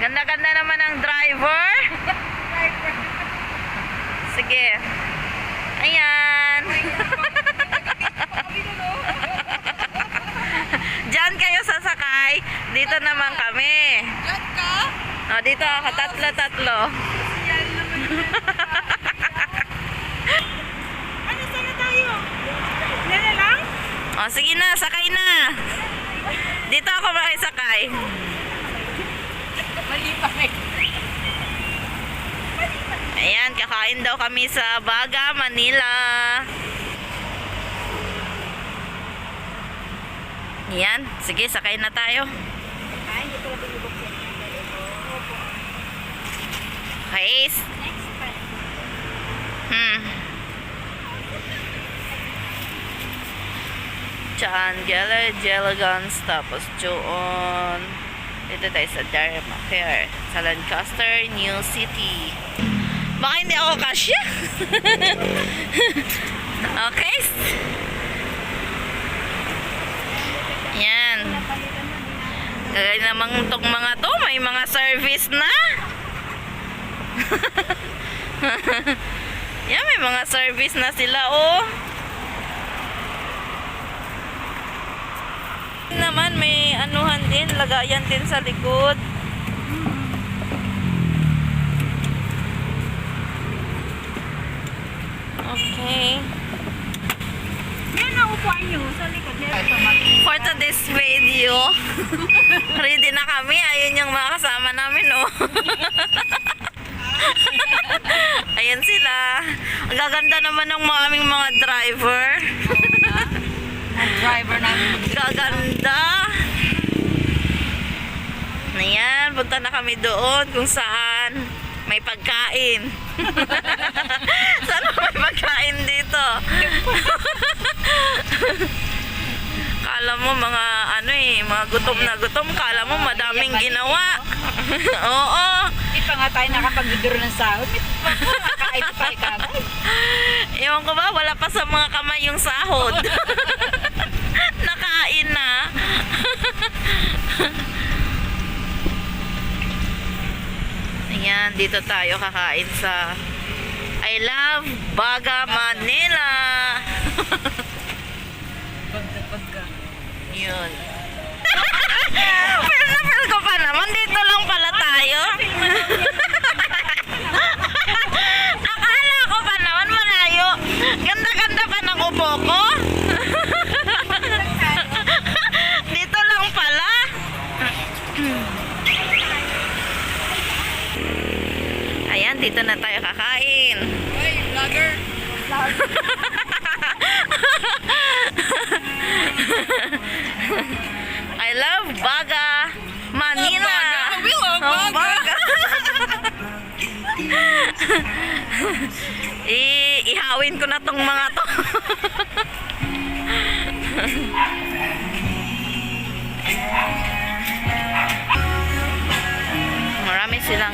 Ganda-ganda naman ang driver. Sige. Ayan. Diyan kayo sasakay. Dito naman kami. Diyan ka? O, dito ako. Tatlo-tatlo. Ano, sana tayo? Yan na lang? O, sige na. Sakay na. Dito ako makisakay. Mali pa. Ayan, kakain daw kami sa Baga, Manila. Ayan, sige, sakay na tayo. Okay. Hmm. Diyan, Gala, Jelagons, tapos doon. Dito tayo sa Dharma Fair. Sa Lancaster, New City. Baka hindi ako kasya. okay. Yan. Kagaya namang tong mga to, may mga service na. Yan, may mga service na sila, oh. naman may anuhan din, lagayan din sa likod. Okay. Yan ang upuan nyo sa likod. For today's video, ready na kami. Ayun yung mga kasama namin, oh. Ayan sila. Ang gaganda naman ng mga aming mga driver. Driver namin. Gaganda. Ayan, punta na kami doon kung saan may pagkain. saan may pagkain dito? Kala mo mga ano eh, mga gutom na gutom. Kala mo madaming ginawa. Oo. Hindi pa nga tayo nakapag-withdraw ng sahod. Kakain pa tayo kagad. Ewan ko ba, wala pa sa mga kamay yung sahod. Nakain na. Ayan, dito tayo kakain sa I Love Baga, Manila. Pagka, pagka. Yun. Pero na-feel ko pa naman, dito dito na tayo kakain. Hey, vlogger. I love Baga, Manila. Baga. We love Oh, Baga. I ihawin ko na tong mga to. Marami silang